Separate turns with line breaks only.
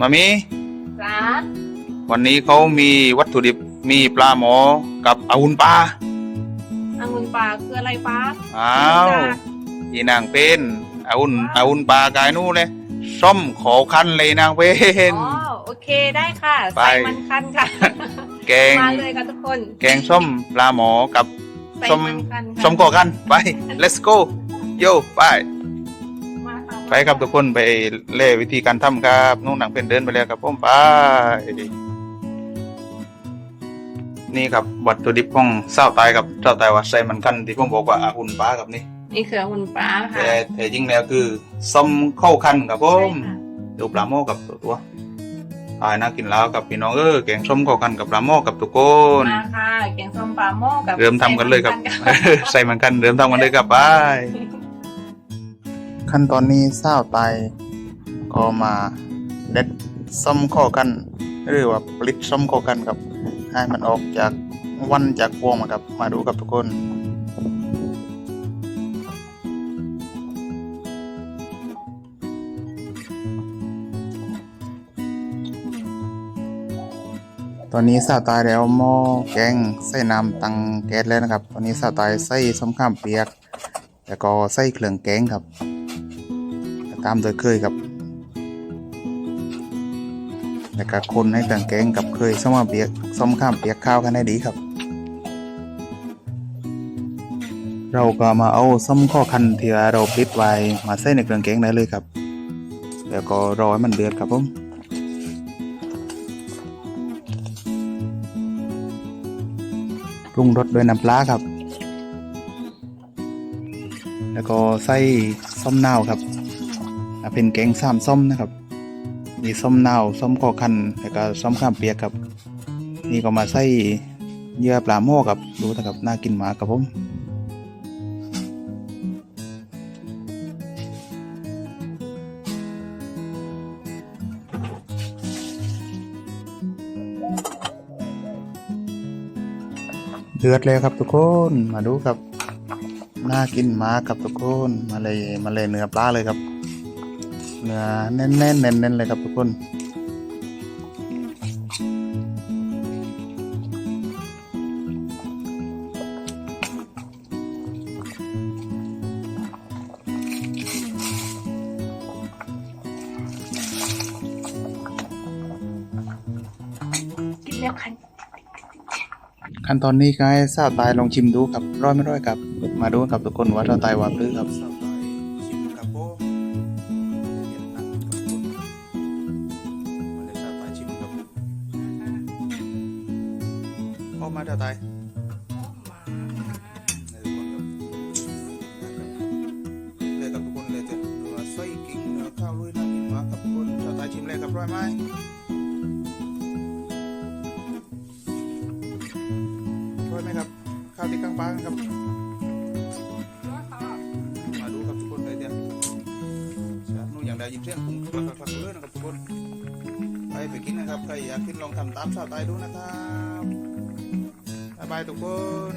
มามี
จ้า
วันนี้เขามีวัตถุดิบมีปลาหมอกับอาวุธปลา
องุ่นป่าคืออะไรป้า
อ้าวอีนางเป็นอาวุธอาวุธปลากายนู่นเลยส้มขอคันเลยนางเป็น
อ๋อโอเคได้ค่ะ
ไป
ใส่มันคันค่ะ
แกง
มาเลยค่ะทุกคน
แกงส้มปลาหมอกับ
ใส่
ส้ม
มันคันค่ะ
ส้มขอคันไป let's go โยไป
มาค่ะ
ไปครับทุกคนไปเล่วิธีการทำครับนุ่งหนังเป็นเดินไปแล้วครับผมไปนี่ครับวัตถุดิบของเศร้าวตายกับเศร้าวตายว่าใส่มันกันที่ผมบอกว่าอาหุ่นปลากับนี่
นี่คือองุ่นป่าค่ะ
แต่แต่จริงแล้วคือส้มเข้าคันครับผ
ใช่
ม
ค่ะ
ดูปลาโมกับตัวตัวอายน่ากินแล้วกับพี่น้องเออแกงส้มเข้ากันกับปลาโมกับทุกคน
มาค่ะแกงส้มปลาหม้อกับ
เริ่มทำกันเลยครับ
ใส่มันคัน
ใส่มันกันเริ่มทำกันเลยครับไป ขั้นตอนนี้เศร้าตายก็มาเด็ดส้มข้ากัน หรือว่าปลิดส้มข้ากันครับ ให้มันออกจากวันจากวงมาครับ มาดูกับทุกคนตอนนี้สาวตายแล้วหม้อแกงใส่น้ำตังแก๊สแล้วนะครับ ตอนนี้สาวตายใส่ส้มข้ามเปียก แล้วก็ใส่เครื่องแกงครับ ตามโดยเคยครับแล้วก็คนให้เครื่องแกงกับเคยส้มามเปียกส้มข้ามเปียกข้าวกันให้ดีครับ เราก็มาเอาส้มข้อคันที่เราปิดไว้มาใส่ในเครื่องแกงได้เลยครับ แล้วก็รอให้มันเดือดครับผมปรุงรสด้วยน้ำปลาครับ แล้วก็ใส่ส้มนาวครับ เป็นแกงสามส้มนะครับ มีส้มเน่าส้มคอคันแล้วก็ส้มข้ามเปียกครับ นี่ก็มาใส่เยื่อปลาโม่ครับดูนะครับน่ากินมากครับผมเดือดแล้วครับทุกคนมาดูครับน่ากินมากครับทุกคนมาเลยมาเลยเนื้อปลาเลยครับ เนื้อแน่นๆเน้นๆเลยครับทุกคน
กินแล้วคัน
ขั้นตอนนี้ก็ให้สาวตายลองชิมดูครับ ร้อยไม่ร้อยครับ มาดูครับทุกคนว่าสาวตายว่าปลื้ครับ พอมาสาวตายเลยครับทุกคนเลยจ้ะเนื้อไส้กิ้งเนื้อข้าวลุยน่ากินมาครับทุกคนสาวตายชิมเลยครับร้อยไหมช่วยไหมครับ ข้าวที่กลางปลาครับมาดูครับทุกคนเลยเดียวนู่นอย่างใดยินเสี้ยงผมคลักคลักเลยนะครับทุกคนไปไปกินนะครับใครอยากกินลองทำตามสาวตายดูนะครับายบายทุกคน